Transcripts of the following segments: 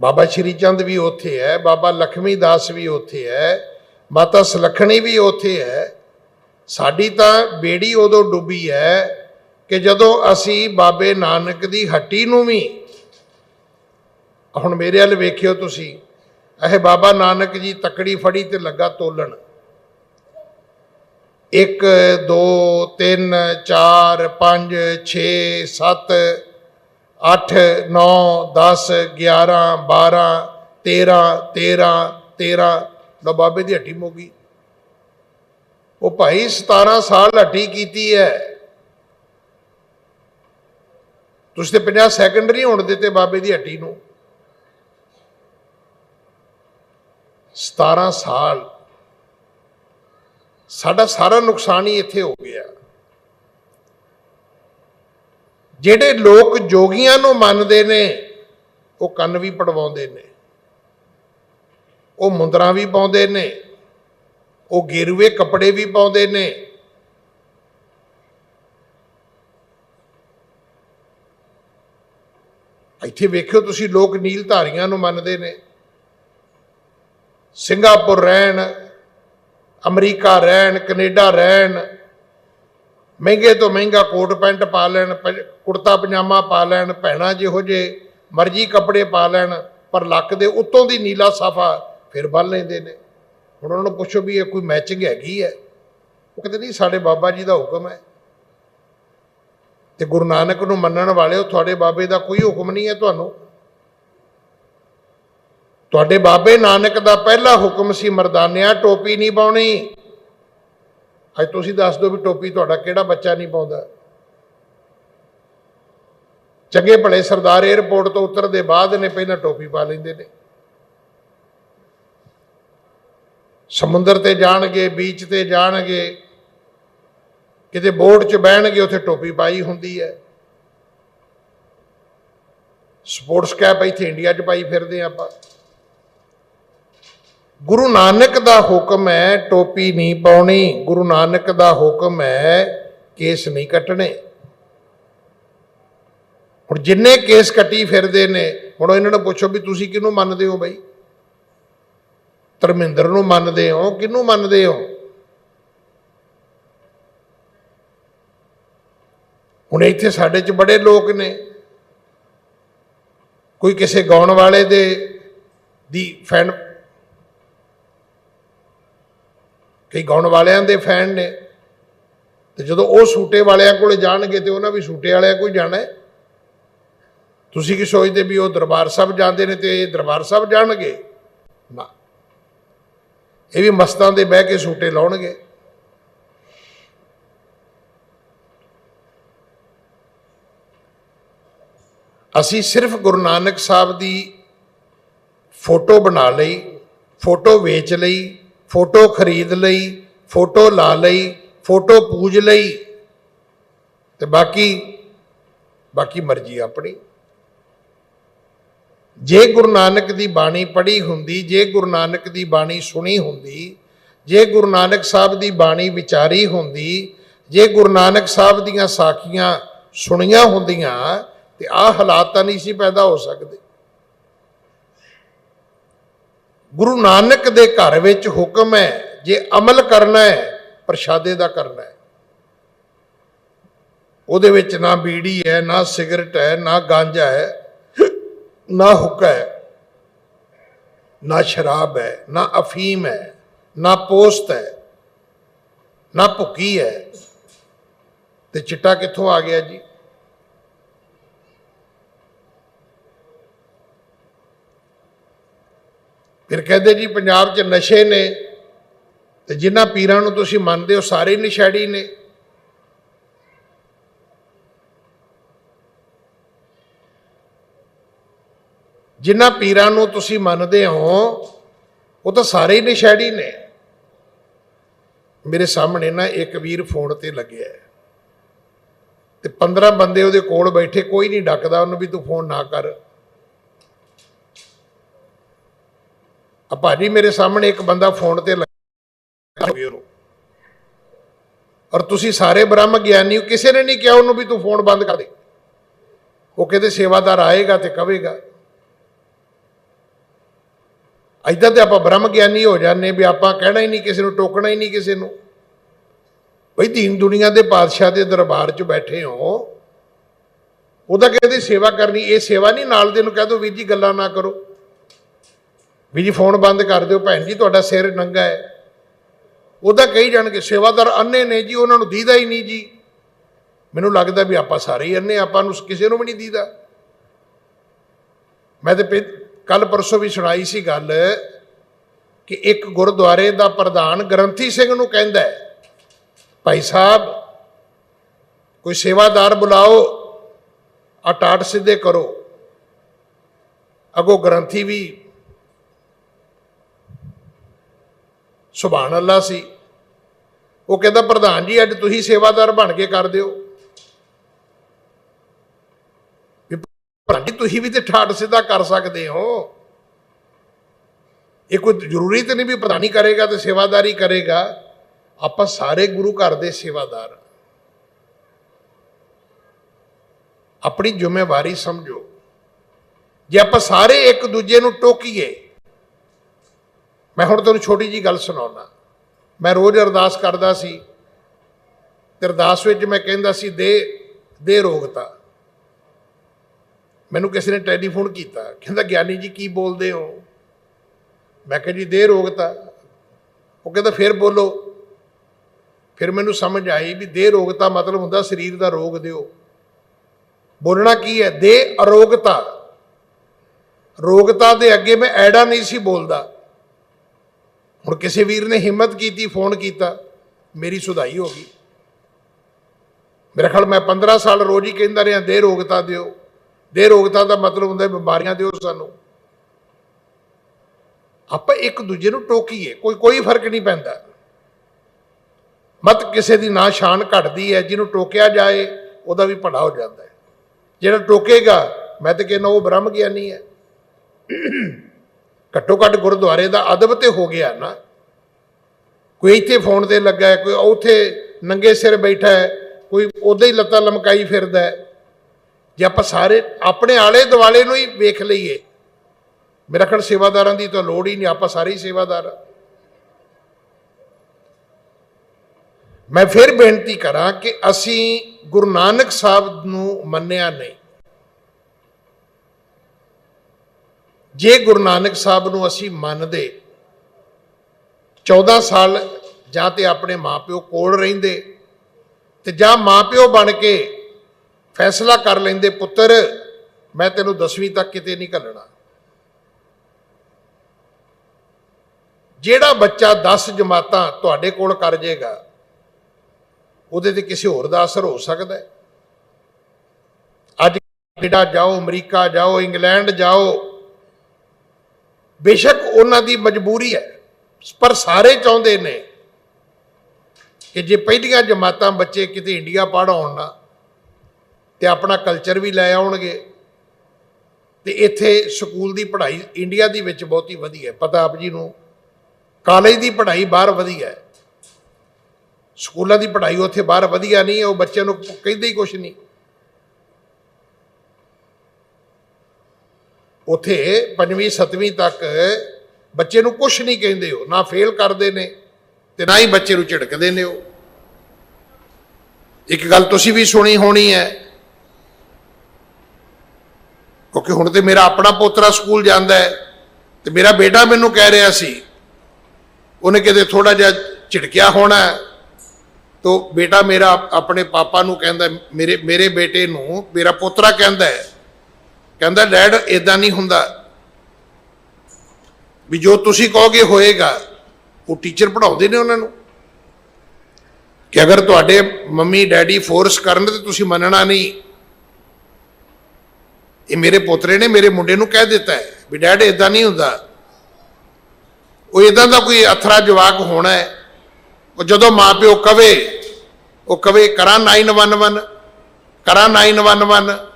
ਬਾਬਾ ਸ਼੍ਰੀ ਚੰਦ ਵੀ ਉੱਥੇ ਹੈ, ਬਾਬਾ ਲਖਮੀ ਦਾਸ ਵੀ ਉੱਥੇ ਹੈ, ਮਾਤਾ ਸੁਲੱਖਣੀ ਵੀ ਉੱਥੇ ਹੈ। ਸਾਡੀ ਤਾਂ ਬੇੜੀ ਉਦੋਂ ਡੁੱਬੀ ਹੈ ਕਿ ਜਦੋਂ ਅਸੀਂ ਬਾਬੇ ਨਾਨਕ ਦੀ ਹੱਟੀ ਨੂੰ ਵੀ, ਹੁਣ ਮੇਰੇ ਵੱਲ ਵੇਖਿਓ ਤੁਸੀਂ, ਇਹ ਬਾਬਾ ਨਾਨਕ ਜੀ ਤਕੜੀ ਫੜੀ ਤੇ ਲੱਗਾ ਤੋਲਣ। 1 2 3 4 5 6 7 8 9 10 11 12 13 13 13 ਲੋ ਬਾਬੇ ਦੀ ਹੱਟੀ ਮੋਗੀ ਉਹ ਭਾਈ 17 ਸਾਲ ਹੱਟੀ ਕੀਤੀ ਹੈ। ਤੁਸੀਂ ਤੇ 50 ਸੈਕੰਡਰੀ ਹੋਣ ਦਿੱਤੇ ਬਾਬੇ ਦੀ ਹੱਟੀ ਨੂੰ। 17 ਸਾਲ। ਸਾਡਾ ਸਾਰਾ ਨੁਕਸਾਨ ਹੀ ਇੱਥੇ ਹੋ ਗਿਆ। ਜਿਹੜੇ ਲੋਕ ਜੋਗੀਆਂ ਨੂੰ ਮੰਨਦੇ ਨੇ, ਉਹ ਕੰਨ ਵੀ ਪੜਵਾਉਂਦੇ ਨੇ। ਉਹ ਮੁੰਦਰਾਂ ਵੀ ਪਾਉਂਦੇ ਨੇ। ਉਹ ਗੇਰੂਏ ਕੱਪੜੇ ਵੀ ਪਾਉਂਦੇ ਨੇ। ਇੱਥੇ ਵੇਖਿਓ ਤੁਸੀਂ ਲੋਕ ਨੀਲ ਧਾਰੀਆਂ ਨੂੰ ਮੰਨਦੇ ਨੇ। ਸਿੰਗਾਪੁਰ ਰਹਿਣ, ਅਮਰੀਕਾ ਰਹਿਣ, ਕੈਨੇਡਾ ਰਹਿਣ, ਮਹਿੰਗੇ ਤੋਂ ਮਹਿੰਗਾ ਕੋਟ ਪੈਂਟ ਪਾ ਲੈਣ, ਪ- ਕੁੜਤਾ ਪਜਾਮਾ ਪਾ ਲੈਣ, ਭੈਣਾਂ ਜਿਹੋ ਜੇ ਮਰਜ਼ੀ ਕੱਪੜੇ ਪਾ ਲੈਣ, ਪਰ ਲੱਕ ਦੇ ਉੱਤੋਂ ਦੀ ਨੀਲਾ ਸਾਫਾ ਫਿਰ ਬੰਨ ਲੈਂਦੇ ਨੇ। ਹੁਣ ਉਹਨਾਂ ਨੂੰ ਪੁੱਛੋ ਵੀ ਇਹ ਕੋਈ ਮੈਚਿੰਗ ਹੈਗੀ ਹੈ? ਉਹ ਕਹਿੰਦੇ, ਨਹੀਂ, ਸਾਡੇ ਬਾਬਾ ਜੀ ਦਾ ਹੁਕਮ ਹੈ। ਤੇ ਗੁਰੂ ਨਾਨਕ ਨੂੰ ਮੰਨਣ ਵਾਲਿਓ, ਤੁਹਾਡੇ ਬਾਬੇ ਦਾ ਕੋਈ ਹੁਕਮ ਨਹੀਂ ਹੈ ਤੁਹਾਨੂੰ। ਤੁਹਾਡੇ ਬਾਬੇ ਨਾਨਕ ਦਾ ਪਹਿਲਾ ਹੁਕਮ ਸੀ ਮਰਦਾਨਿਆਂ ਟੋਪੀ ਨਹੀਂ ਪਾਉਣੀ। ਅੱਜ ਤੁਸੀਂ ਦੱਸ ਦਿਓ ਵੀ ਟੋਪੀ ਤੁਹਾਡਾ ਕਿਹੜਾ ਬੱਚਾ ਨਹੀਂ ਪਾਉਂਦਾ। ਚੰਗੇ ਭਲੇ ਸਰਦਾਰ 에ਅਰਪੋਰਟ ਤੋਂ ਉਤਰਦੇ ਬਾਅਦ ਨੇ ਪਹਿਲਾਂ ਟੋਪੀ ਪਾ ਲੈਂਦੇ ਨੇ। ਸਮੁੰਦਰ ਤੇ ਜਾਣਗੇ ਬੀਚ ਤੇ ਜਾਣਗੇ, ਕਿਤੇ ਬੋਰਡ 'ਚ ਬਹਿਣਗੇ, ਉੱਥੇ ਟੋਪੀ ਪਾਈ ਹੁੰਦੀ ਹੈ। ਸਪੋਰਟਸ ਕੈਪ ਇੱਥੇ ਇੰਡੀਆ 'ਚ ਪਾਈ ਫਿਰਦੇ ਹਾਂ ਆਪਾਂ। ਗੁਰੂ ਨਾਨਕ ਦਾ ਹੁਕਮ ਹੈ, ਟੋਪੀ ਨਹੀਂ ਪਾਉਣੀ। ਗੁਰੂ ਨਾਨਕ ਦਾ ਹੁਕਮ ਹੈ, ਕੇਸ ਨਹੀਂ ਕੱਟਣੇ। ਹੁਣ ਜਿੰਨੇ ਕੇਸ ਕੱਟੀ ਫਿਰਦੇ ਨੇ, ਹੁਣ ਇਹਨਾਂ ਨੂੰ ਪੁੱਛੋ ਵੀ ਤੁਸੀਂ ਕਿਹਨੂੰ ਮੰਨਦੇ ਹੋ ਬਈ? ਧਰਮਿੰਦਰ ਨੂੰ ਮੰਨਦੇ ਹੋ, ਕਿਹਨੂੰ ਮੰਨਦੇ ਹੋ? ਹੁਣ ਇੱਥੇ ਸਾਡੇ 'ਚ ਬੜੇ ਲੋਕ ਨੇ। ਕੋਈ ਕਿਸੇ ਗਾਉਣ ਵਾਲੇ ਦੇ, ਦੀ ਫੈਨ, ਕਈ ਗਾਉਣ ਵਾਲਿਆਂ ਦੇ ਫੈਨ ਨੇ। ਤੇ ਜਦੋਂ ਉਹ ਸੂਟੇ ਵਾਲਿਆਂ ਕੋਲੇ ਜਾਣਗੇ ਤੇ ਉਹਨਾਂ ਵੀ ਸੂਟੇ ਵਾਲਿਆਂ ਕੋਲ ਜਾਣਾ ਹੈ। ਤੁਸੀਂ ਕੀ ਸੋਚਦੇ ਵੀ ਉਹ ਦਰਬਾਰ ਸਾਹਿਬ ਜਾਂਦੇ ਨੇ ਤੇ ਇਹ ਦਰਬਾਰ ਸਾਹਿਬ ਜਾਣਗੇ? ਨਾ। ਇਹ ਵੀ ਮਸਤਾਂ ਦੇ ਬਹਿ ਕੇ ਸੂਟੇ ਲਾਉਣਗੇ। ਅਸੀਂ ਸਿਰਫ ਗੁਰੂ ਨਾਨਕ ਸਾਹਿਬ ਦੀ ਫੋਟੋ ਬਣਾ ਲਈ, ਫੋਟੋ ਵੇਚ ਲਈ, ਫੋਟੋ ਖਰੀਦ ਲਈ, ਫੋਟੋ ਲਾ ਲਈ, ਫੋਟੋ ਪੂਜ ਲਈ ਤੇ ਬਾਕੀ ਬਾਕੀ ਮਰਜ਼ੀ ਆਪਣੀ। ਜੇ ਗੁਰੂ ਨਾਨਕ ਦੀ ਬਾਣੀ ਪੜ੍ਹੀ ਹੁੰਦੀ, ਜੇ ਗੁਰੂ ਨਾਨਕ ਦੀ ਬਾਣੀ ਸੁਣੀ ਹੁੰਦੀ, ਜੇ ਗੁਰੂ ਨਾਨਕ ਸਾਹਿਬ ਦੀ ਬਾਣੀ ਵਿਚਾਰੀ ਹੁੰਦੀ, ਜੇ ਗੁਰੂ ਨਾਨਕ ਸਾਹਿਬ ਦੀਆਂ ਸਾਖੀਆਂ ਸੁਣੀਆਂ ਹੁੰਦੀਆਂ, ਤੇ ਆਹ ਹਾਲਾਤ ਤਾਂ ਨਹੀਂ ਸੀ ਪੈਦਾ ਹੋ ਸਕਦੇ। ਗੁਰੂ ਨਾਨਕ ਦੇ ਘਰ ਵਿੱਚ ਹੁਕਮ ਹੈ, ਜੇ ਅਮਲ ਕਰਨਾ ਹੈ, ਪ੍ਰਸ਼ਾਦੇ ਦਾ ਕਰਨਾ ਹੈ। ਉਹਦੇ ਵਿੱਚ ਨਾ ਬੀੜੀ ਹੈ, ਨਾ ਸਿਗਰਟ ਹੈ, ਨਾ ਗਾਂਜਾ ਹੈ ਨਾ ਹੁੱਕਾ ਹੈ, ਨਾ ਸ਼ਰਾਬ ਹੈ, ਨਾ ਅਫੀਮ ਹੈ, ਨਾ ਪੋਸਤ ਹੈ, ਨਾ ਭੁੱਕੀ ਹੈ। ਤੇ ਚਿੱਟਾ ਕਿੱਥੋਂ ਆ ਗਿਆ ਜੀ? ਫਿਰ ਕਹਿੰਦੇ ਜੀ, ਪੰਜਾਬ 'ਚ ਨਸ਼ੇ ਨੇ ਤੇ ਜਿਨ੍ਹਾਂ ਪੀਰਾਂ ਨੂੰ ਤੁਸੀਂ ਮੰਨਦੇ ਹੋ, ਸਾਰੇ ਨਸ਼ੇੜੀ ਨੇ। ਜਿਨ੍ਹਾਂ ਪੀਰਾਂ ਨੂੰ ਤੁਸੀਂ ਮੰਨਦੇ ਹੋ, ਉਹ ਤਾਂ ਸਾਰੇ ਹੀ ਨਸ਼ੇੜੀ ਨੇ। ਮੇਰੇ ਸਾਹਮਣੇ ਨਾ ਇੱਕ ਵੀਰ ਫੋਨ ਤੇ ਲੱਗਿਆ ਤੇ 15 ਬੰਦੇ ਉਹਦੇ ਕੋਲ ਬੈਠੇ, ਕੋਈ ਨਹੀਂ ਡੱਕਦਾ, ਉਹਨੂੰ ਵੀ ਤੂੰ ਫੋਨ ਨਾ ਕਰ। ਆ ਭਾਜੀ, ਮੇਰੇ ਸਾਹਮਣੇ ਇੱਕ ਬੰਦਾ ਫੋਨ ਤੇ ਲੱਗਾ ਔਰ ਤੁਸੀਂ ਸਾਰੇ ਬ੍ਰਹਮ ਗਿਆਨੀ ਹੋ, ਕਿਸੇ ਨੇ ਨਹੀਂ ਕਿਹਾ ਉਹਨੂੰ ਵੀ ਤੂੰ ਫੋਨ ਬੰਦ ਕਰ ਦੇ। ਉਹ ਕਹਿੰਦੇ, ਸੇਵਾਦਾਰ ਆਏਗਾ ਤੇ ਕਵੇਗਾ। ਏਦਾਂ ਤੇ ਆਪਾਂ ਬ੍ਰਹਮ ਗਿਆਨੀ ਹੋ ਜਾਂਦੇ ਵੀ ਆਪਾਂ ਕਹਿਣਾ ਹੀ ਨਹੀਂ ਕਿਸੇ ਨੂੰ, ਟੋਕਣਾ ਹੀ ਨਹੀਂ ਕਿਸੇ ਨੂੰ। ਬਈ ਦੀਨ ਦੁਨੀਆ ਦੇ ਪਾਤਸ਼ਾਹ ਦੇ ਦਰਬਾਰ 'ਚ ਬੈਠੇ ਹੋ। ਉਹਦਾ ਕਹਿੰਦੇ ਸੇਵਾ ਕਰਨੀ, ਇਹ ਸੇਵਾ ਨਹੀਂ ਨਾਲ ਦੇ ਨੂੰ ਕਹਿ ਦੋ, ਵੀਰ ਜੀ ਗੱਲਾਂ ਨਾ ਕਰੋ। ਵੀਰ ਜੀ ਫੋਨ ਬੰਦ ਕਰ ਦਿਓ, ਭੈਣ ਜੀ ਤੁਹਾਡਾ ਸਿਰ ਨੰਗਾ ਹੈ। ਉਹਦਾ ਕਹੀ ਜਾਣਗੇ, ਸੇਵਾਦਾਰ ਅੰਨੇ ਨੇ ਜੀ, ਉਹਨਾਂ ਨੂੰ ਦੀਦਾ ਹੀ ਨਹੀਂ ਜੀ। ਮੈਨੂੰ ਲੱਗਦਾ ਵੀ ਆਪਾਂ ਸਾਰੇ ਹੀ ਅੰਨੇ, ਆਪਾਂ ਨੂੰ ਕਿਸੇ ਨੂੰ ਵੀ ਨਹੀਂ ਦੀਦਾ। ਮੈਂ ਤੇ ਕੱਲ ਪਰਸੋਂ ਵੀ ਸੁਣਾਈ ਸੀ ਗੱਲ ਕਿ ਇੱਕ ਗੁਰਦੁਆਰੇ ਦਾ ਪ੍ਰਧਾਨ ਗ੍ਰੰਥੀ ਸਿੰਘ ਨੂੰ ਕਹਿੰਦਾ ਭਾਈ ਸਾਹਿਬ, ਕੋਈ ਸੇਵਾਦਾਰ ਬੁਲਾਓ ਆ ਟਾਟ ਸਿੱਧੇ ਕਰੋ। ਅਗੋ ਗ੍ਰੰਥੀ ਵੀ ਸੁਭਾਨ ਅੱਲਾ ਸੀ। ਉਹ ਕਹਿੰਦਾ, ਪ੍ਰਧਾਨ ਜੀ, ਅੱਜ ਤੁਸੀਂ ਸੇਵਾਦਾਰ ਬਣ ਕੇ ਕਰ ਦਿਓ। ਵੀ ਤੁਸੀਂ ਵੀ ਤੇ ਠਾਠ ਸਿੱਧਾ ਕਰ ਸਕਦੇ ਹੋ। ਇਹ ਕੋਈ ਜ਼ਰੂਰੀ ਤੇ ਨਹੀਂ ਵੀ ਪ੍ਰਧਾਨੀ ਕਰੇਗਾ ਤੇ ਸੇਵਾਦਾਰੀ ਕਰੇਗਾ। ਆਪਾਂ ਸਾਰੇ ਗੁਰੂ ਘਰ ਦੇ ਸੇਵਾਦਾਰ। ਆਪਣੀ ਜ਼ਿੰਮੇਵਾਰੀ ਸਮਝੋ। ਜੇ ਆਪਾਂ ਸਾਰੇ ਇੱਕ ਦੂਜੇ ਨੂੰ ਟੋਕੀਏ। ਮੈਂ ਹੁਣ ਤੁਹਾਨੂੰ ਛੋਟੀ ਜੀ ਗੱਲ ਸੁਣਾਉਣਾ ਮੈਂ ਰੋਜ਼ ਅਰਦਾਸ ਕਰਦਾ ਸੀ। ਤੇ ਅਰਦਾਸ ਵਿੱਚ ਮੈਂ ਕਹਿੰਦਾ ਸੀ, ਦੇ ਦੇ ਰੋਗਤਾ ਮੈਨੂੰ ਕਿਸੇ ਨੇ ਟੈਲੀਫੋਨ ਕੀਤਾ, ਕਹਿੰਦਾ, ਗਿਆਨੀ ਜੀ ਕੀ ਬੋਲਦੇ ਹੋ? ਮੈਂ ਕਿਹਾ, ਜੀ, ਦੇਹ ਰੋਗਤਾ ਉਹ ਕਹਿੰਦਾ, ਫਿਰ ਬੋਲੋ। ਫਿਰ ਮੈਨੂੰ ਸਮਝ ਆਈ ਵੀ ਦੇਹ ਰੋਗਤਾ ਮਤਲਬ ਹੁੰਦਾ ਸਰੀਰ ਦਾ ਰੋਗ ਦਿਓ। ਬੋਲਣਾ ਕੀ ਹੈ? ਦੇ ਅਰੋਗਤਾ। ਰੋਗਤਾ ਦੇ ਅੱਗੇ ਮੈਂ ਐੜਾ ਨਹੀਂ ਸੀ ਬੋਲਦਾ। ਹੁਣ ਕਿਸੇ ਵੀਰ ਨੇ ਹਿੰਮਤ ਕੀਤੀ, ਫੋਨ ਕੀਤਾ, ਮੇਰੀ ਸੁਧਾਈ ਹੋ ਗਈ। ਮੇਰੇ ਖਿਆਲ ਮੈਂ 15 ਸਾਲ ਰੋਜ਼ ਹੀ ਕਹਿੰਦਾ ਰਿਹਾ ਦੇ ਰੋਗਤਾ ਦਿਓ। ਦੇ ਰੋਗਤਾ ਦਾ ਮਤਲਬ ਹੁੰਦਾ ਬਿਮਾਰੀਆਂ ਦਿਓ ਸਾਨੂੰ। ਆਪਾਂ ਇੱਕ ਦੂਜੇ ਨੂੰ ਟੋਕੀਏ, ਕੋਈ ਕੋਈ ਫ਼ਰਕ ਨਹੀਂ ਪੈਂਦਾ। ਮਤ ਕਿਸੇ ਦੀ ਨਾ ਸ਼ਾਨ ਘਟਦੀ ਹੈ, ਜਿਹਨੂੰ ਟੋਕਿਆ ਜਾਏ, ਉਹਦਾ ਵੀ ਭੜਾ ਹੋ ਜਾਂਦਾ ਹੈ। ਜਿਹੜਾ ਟੋਕੇਗਾ, ਮੈਂ ਤਾਂ ਕਹਿੰਦਾ ਉਹ ਬ੍ਰਹਮ ਗਿਆਨੀ ਹੈ। ਘੱਟੋ ਘੱਟ ਗੁਰਦੁਆਰੇ ਦਾ ਅਦਬ ਤੇ ਹੋ ਗਿਆ ਨਾ। ਕੋਈ ਇੱਥੇ ਫੋਨ ਤੇ ਲੱਗਾ ਹੈ, ਕੋਈ ਉੱਥੇ ਨੰਗੇ ਸਿਰ ਬੈਠਾ ਹੈ, ਕੋਈ ਉਹਦੇ ਹੀ ਲੱਤਾਂ ਲਮਕਾਈ ਫਿਰਦਾ ਹੈ। ਜੇ ਆਪਾਂ ਸਾਰੇ ਆਪਣੇ ਆਲੇ ਦੁਆਲੇ ਨੂੰ ਹੀ ਵੇਖ ਲਈਏ, ਮੇਰਾ ਖਿਆਲ ਸੇਵਾਦਾਰਾਂ ਦੀ ਤਾਂ ਲੋੜ ਹੀ ਨਹੀਂ, ਆਪਾਂ ਸਾਰੇ ਹੀ ਸੇਵਾਦਾਰ ਮੈਂ ਫਿਰ ਬੇਨਤੀ ਕਰਾਂ ਕਿ ਅਸੀਂ ਗੁਰੂ ਨਾਨਕ ਸਾਹਿਬ ਨੂੰ ਮੰਨਿਆ ਨਹੀਂ। ਜੇ ਗੁਰੂ ਨਾਨਕ ਸਾਹਿਬ ਨੂੰ ਅਸੀਂ ਮੰਨਦੇ 14 ਸਾਲ ਜਾਂ ਤੇ ਆਪਣੇ ਮਾਪਿਓ ਕੋਲ ਰਹਿੰਦੇ ਤੇ ਜਾਂ ਮਾਪਿਓ ਬਣ ਕੇ ਫੈਸਲਾ ਕਰ ਲੈਂਦੇ ਪੁੱਤਰ, ਮੈਂ ਤੈਨੂੰ 10ਵੀਂ ਤੱਕ ਕਿਤੇ ਨਹੀਂ ਘੱਲਣਾ। ਜਿਹੜਾ ਬੱਚਾ 10 ਜਮਾਤਾਂ ਤੁਹਾਡੇ ਕੋਲ ਕਰ ਜੇਗਾ, ਉਹਦੇ ਤੇ ਕਿਸੇ ਹੋਰ ਦਾ ਅਸਰ ਹੋ ਸਕਦਾ ਹੈ। ਅੱਜ ਕੈਨੇਡਾ ਜਾਓ, ਅਮਰੀਕਾ ਜਾਓ, ਇੰਗਲੈਂਡ ਜਾਓ, ਬੇਸ਼ੱਕ ਉਹਨਾਂ ਦੀ ਮਜਬੂਰੀ ਹੈ, ਪਰ ਸਾਰੇ ਚਾਹੁੰਦੇ ਨੇ ਕਿ ਜੇ ਪਹਿਲੀਆਂ ਜਮਾਤਾਂ ਬੱਚੇ ਕਿਤੇ ਇੰਡੀਆ ਪੜ੍ਹ ਆਉਣ ਨਾ ਤੇ ਆਪਣਾ ਕਲਚਰ ਵੀ ਲੈ ਆਉਣਗੇ। ਤੇ ਇੱਥੇ ਸਕੂਲ ਦੀ ਪੜ੍ਹਾਈ ਇੰਡੀਆ ਦੀ ਵਿੱਚ ਬਹੁਤੀ ਵਧੀਆ ਹੈ। ਪਤਾ ਆਪ ਜੀ ਨੂੰ ਕਾਲਜ ਦੀ ਪੜ੍ਹਾਈ ਬਾਹਰ ਵਧੀਆ ਹੈ। ਸਕੂਲਾਂ ਦੀ ਪੜ੍ਹਾਈ ਉੱਥੇ ਬਾਹਰ ਵਧੀਆ ਨਹੀਂ ਹੈ ਉਹ ਬੱਚਿਆਂ ਨੂੰ ਕਹਿੰਦੇ ਹੀ ਕੁਛ ਨਹੀਂ। ਉੱਥੇ ਪੰਜਵੀਂ, ਸੱਤਵੀਂ ਤੱਕ ਬੱਚੇ ਨੂੰ ਕੁਛ ਨਹੀਂ ਕਹਿੰਦੇ ਹੋ ਨਾ ਫੇਲ ਕਰਦੇ ਨੇ ਤੇ ਨਾ ਹੀ ਬੱਚੇ ਨੂੰ ਝਿੜਕਦੇ ਨੇ ਉਹ। ਇੱਕ ਗੱਲ ਤੁਸੀਂ ਵੀ ਸੁਣੀ ਹੋਣੀ ਹੈ ਕਿਉਂਕਿ ਹੁਣ ਤੇ ਮੇਰਾ ਆਪਣਾ ਪੋਤਰਾ ਸਕੂਲ ਜਾਂਦਾ ਹੈ ਤੇ ਮੇਰਾ ਬੇਟਾ ਮੈਨੂੰ ਕਹਿ ਰਿਹਾ ਸੀ, ਉਹਨੇ ਕਿਤੇ ਥੋੜਾ ਜਿਹਾ ਝਿੜਕਿਆ ਹੋਣਾ ਹੈ। ਤੋ ਬੇਟਾ ਮੇਰਾ ਆਪਣੇ ਪਾਪਾ ਨੂੰ ਕਹਿੰਦਾ, ਮੇਰੇ ਮੇਰੇ ਬੇਟੇ ਨੂੰ ਮੇਰਾ ਪੋਤਰਾ ਕਹਿੰਦਾ ਹੈ। ਕਹਿੰਦਾ, ਡੈਡ ਇਦਾਂ ਨਹੀਂ ਹੁੰਦਾ। ਵੀ ਜੋ ਤੁਸੀਂ ਕਹੋਗੇ ਹੋਏਗਾ। ਉਹ ਟੀਚਰ ਪੜਾਉਂਦੇ ਨੇ ਉਹਨਾਂ ਨੂੰ। ਕਿ ਅਗਰ ਤੁਹਾਡੇ ਮੰਮੀ, ਡੈਡੀ ਫੋਰਸ ਕਰਨ ਤੇ ਤੁਸੀਂ ਮੰਨਣਾ ਨਹੀਂ ਇਹ ਮੇਰੇ ਪੋਤਰੇ ਨੇ ਮੇਰੇ ਮੁੰਡੇ ਨੂੰ ਕਹਿ ਦਿੱਤਾ ਹੈ ਵੀ ਡੈਡ ਇਦਾਂ ਨਹੀਂ ਹੁੰਦਾ। ਉਹ ਇਦਾਂ ਦਾ ਕੋਈ ਅਥਰਾ ਜਵਾਕ ਹੋਣਾ ਹੈ। ਉਹ ਜਦੋਂ ਮਾਂ ਪਿਓ ਕਵੇ, ਉਹ ਕਵੇ, ਕਰਾਂ 911 ਕਰਾਂ 911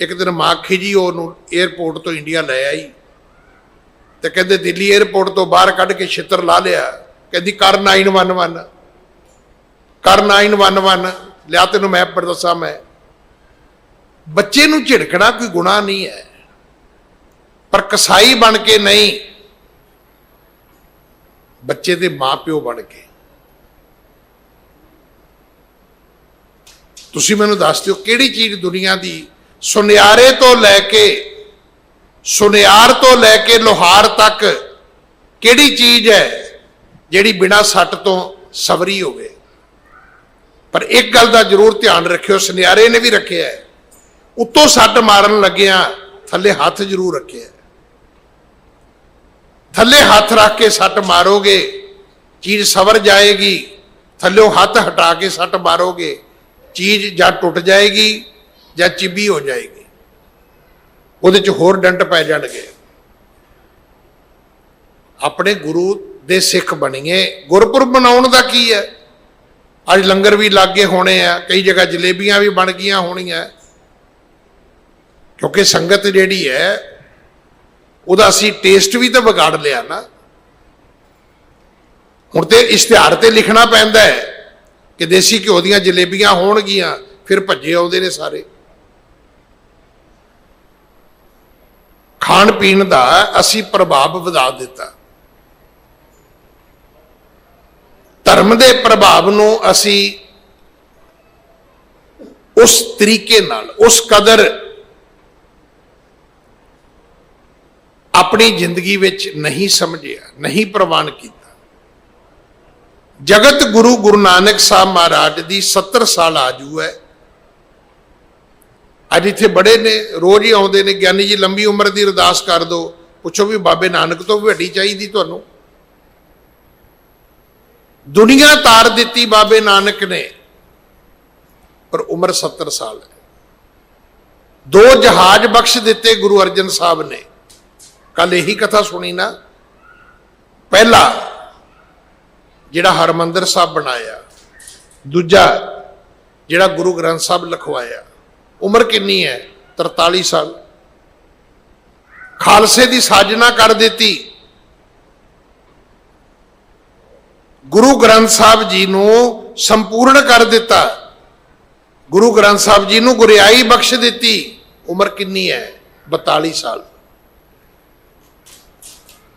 ਇੱਕ ਦਿਨ ਮਾਂ ਖਿਜੀ ਉਹਨੂੰ 에어ਪੋਰਟ ਤੋਂ ਇੰਡੀਆ ਲੈ ਆਈ। ਤੇ ਕਹਿੰਦੇ, ਦਿੱਲੀ 에어ਪੋਰਟ ਤੋਂ ਬਾਹਰ ਕੱਢ ਕੇ ਛਿੱਤਰ ਲਾ ਲਿਆ। ਕਹਿੰਦੀ, ਕਰ 911 ਕਰ 911 ਲਿਆ ਤੈਨੂੰ ਮੈਂ, ਪਰ ਦੱਸਾਂ ਮੈਂ। ਬੱਚੇ ਨੂੰ ਝਿੜਕਣਾ ਕੋਈ ਗੁਨਾਹ ਨਹੀਂ ਹੈ। ਪਰ ਕਸਾਈ ਬਣ ਕੇ ਨਹੀਂ, ਬੱਚੇ ਦੇ ਮਾਪਿਓ ਬਣ ਕੇ। ਤੁਸੀਂ ਮੈਨੂੰ ਦੱਸ ਦਿਓ, ਕਿਹੜੀ ਚੀਜ਼ ਦੁਨੀਆ ਦੀ ਸੁਨਿਆਰੇ ਤੋਂ ਲੈ ਕੇ, ਸੁਨਿਆਰ ਤੋਂ ਲੈ ਕੇ ਲੋਹਾਰ ਤੱਕ ਕਿਹੜੀ ਚੀਜ਼ ਹੈ ਜਿਹੜੀ ਬਿਨਾਂ ਸੱਟ ਤੋਂ ਸਵਰੀ ਹੋਵੇ? ਪਰ ਇੱਕ ਗੱਲ ਦਾ ਜ਼ਰੂਰ ਧਿਆਨ ਰੱਖਿਓ, ਸੁਨਿਆਰੇ ਨੇ ਵੀ ਰੱਖਿਆ ਹੈ। ਉੱਤੋਂ ਸੱਟ ਮਾਰਨ ਲੱਗਿਆ ਥੱਲੇ ਹੱਥ ਜ਼ਰੂਰ ਰੱਖਿਆ ਥੱਲੇ ਹੱਥ ਰੱਖ ਕੇ ਸੱਟ ਮਾਰੋਗੇ ਚੀਜ਼ ਸਵਰ ਜਾਏਗੀ ਥੱਲਿਓਂ ਹੱਥ ਹਟਾ ਕੇ ਸੱਟ ਮਾਰੋਗੇ ਚੀਜ਼ ਜਾਂ ਟੁੱਟ ਜਾਏਗੀ ਜਾਂ ਚਿੱਬੀ ਹੋ ਜਾਏਗੀ। ਉਹਦੇ ਚ ਹੋਰ ਡੰਟ ਪੈ ਜਾਣਗੇ। ਆਪਣੇ ਗੁਰੂ ਦੇ ਸਿੱਖ ਬਣੀਏ। ਗੁਰਪੁਰਬ ਮਨਾਉਣ ਦਾ ਕੀ ਹੈ? ਅੱਜ ਲੰਗਰ ਵੀ ਲਾਗੇ ਹੋਣੇ ਆ, ਕਈ ਜਗ੍ਹਾ ਜਲੇਬੀਆਂ ਵੀ ਬਣ ਗਈਆਂ ਹੋਣੀਆਂ। ਕਿਉਂਕਿ ਸੰਗਤ ਜਿਹੜੀ ਹੈ, ਉਹਦਾ ਅਸੀਂ ਟੇਸਟ ਵੀ ਤਾਂ ਵਿਗਾੜ ਲਿਆ ਨਾ। ਹੁਣ ਤੇ ਇਸ਼ਤਿਹਾਰ ਤੇ ਲਿਖਣਾ ਪੈਂਦਾ ਹੈ ਕਿ ਦੇਸੀ ਘਿਓ ਦੀਆਂ ਜਲੇਬੀਆਂ ਹੋਣਗੀਆਂ, ਫਿਰ ਭੱਜੇ ਆਉਂਦੇ ਨੇ ਸਾਰੇ। ਖਾਣ ਪੀਣ ਦਾ ਅਸੀਂ ਪ੍ਰਭਾਵ ਵਧਾ ਦਿੱਤਾ। ਧਰਮ ਦੇ ਪ੍ਰਭਾਵ ਨੂੰ ਅਸੀਂ ਉਸ ਤਰੀਕੇ ਨਾਲ, ਉਸ ਕਦਰ ਆਪਣੀ ਜ਼ਿੰਦਗੀ ਵਿੱਚ ਨਹੀਂ ਸਮਝਿਆ, ਨਹੀਂ ਪ੍ਰਵਾਨ ਕੀਤਾ। ਜਗਤ ਗੁਰੂ ਗੁਰੂ ਨਾਨਕ ਸਾਹਿਬ ਮਹਾਰਾਜ ਦੀ 70 ਸਾਲ ਆਜੂ ਹੈ। ਅੱਜ ਇੱਥੇ ਬੜੇ ਨੇ, ਰੋਜ਼ ਹੀ ਆਉਂਦੇ ਨੇ, ਗਿਆਨੀ ਜੀ ਲੰਬੀ ਉਮਰ ਦੀ ਅਰਦਾਸ ਕਰ ਦਿਓ ਪੁੱਛੋ ਵੀ ਬਾਬੇ ਨਾਨਕ ਤੋਂ ਵੀ ਵੱਡੀ ਚਾਹੀਦੀ ਤੁਹਾਨੂੰ। ਦੁਨੀਆ ਤਾਰ ਦਿੱਤੀ ਬਾਬੇ ਨਾਨਕ ਨੇ, ਪਰ ਉਮਰ 70 ਸਾਲ ਹੈ। ਦੋ ਜਹਾਜ਼ ਬਖਸ਼ ਦਿੱਤੇ ਗੁਰੂ ਅਰਜਨ ਸਾਹਿਬ ਨੇ। ਕੱਲ ਇਹੀ ਕਥਾ ਸੁਣੀ ਨਾ। ਪਹਿਲਾ, ਜਿਹੜਾ ਹਰਮੰਦਰ ਸਾਹਿਬ ਬਣਾਇਆ। ਦੂਜਾ, ਜਿਹੜਾ ਗੁਰੂ ਗ੍ਰੰਥ ਸਾਹਿਬ ਲਿਖਵਾਇਆ। ਉਮਰ ਕਿੰਨੀ ਹੈ? 43 ਸਾਲ। ਖਾਲਸੇ ਦੀ ਸਾਜਨਾ ਕਰ ਦਿੱਤੀ। ਗੁਰੂ ਗ੍ਰੰਥ ਸਾਹਿਬ ਜੀ ਨੂੰ ਸੰਪੂਰਨ ਕਰ ਦਿੱਤਾ। ਗੁਰੂ ਗ੍ਰੰਥ ਸਾਹਿਬ ਜੀ ਨੂੰ ਗੁਰਿਆਈ ਬਖਸ਼ ਦਿੱਤੀ। ਉਮਰ ਕਿੰਨੀ ਹੈ? 42 ਸਾਲ।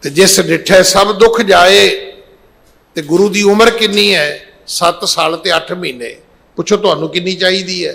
ਤੇ ਜਿਸ ਡਿਠੇ ਸਭ ਦੁੱਖ ਜਾਏ, ਤੇ ਗੁਰੂ ਦੀ ਉਮਰ ਕਿੰਨੀ ਹੈ? 7 ਸਾਲ ਤੇ 8 ਮਹੀਨੇ। ਪੁੱਛੋ ਤੁਹਾਨੂੰ ਕਿੰਨੀ ਚਾਹੀਦੀ ਹੈ?